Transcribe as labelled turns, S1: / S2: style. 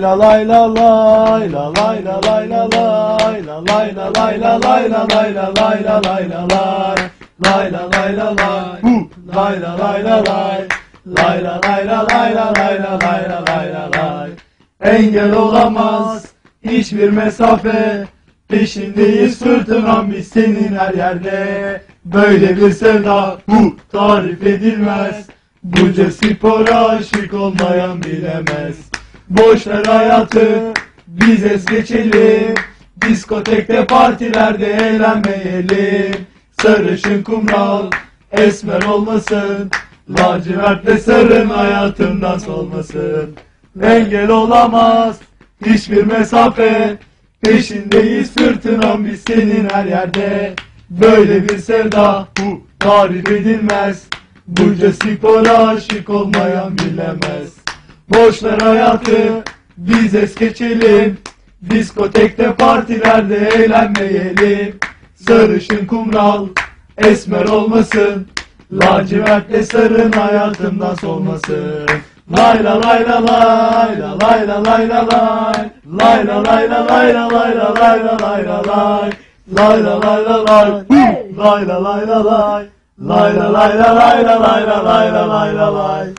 S1: La lay la lay la lay la lay la lay la lay la lay la lay la lay la lay la lay la lay lay la lay la lay lay la lay la lay lay la lay la lay la lay la lay la lay la lay engel olamaz hiçbir mesafe peşindeyiz fırtınam biz senin her yerde böyle bir sevda bu tarif edilmez Bunca spora aşık olmayan bilemez Boş hayatı biz es geçelim. Diskotekte partilerde eğlenmeyelim. Sarışın kumral esmer olmasın. Lacivertle sarın hayatımdan solmasın. Engel olamaz hiçbir mesafe. Peşindeyiz fırtınam biz senin her yerde. Böyle bir sevda bu tarif edilmez. Bunca spora aşık olmayan bilemez Boşlar hayatı biz es geçelim Diskotekte partilerde eğlenmeyelim Sarışın kumral esmer olmasın Lacivertle sarın hayatımdan solmasın Layla layla layla layla layla lay Layla layla layla layla layla layla lay Layla layla lay Layla layla lay Layla layla layla layla layla layla lay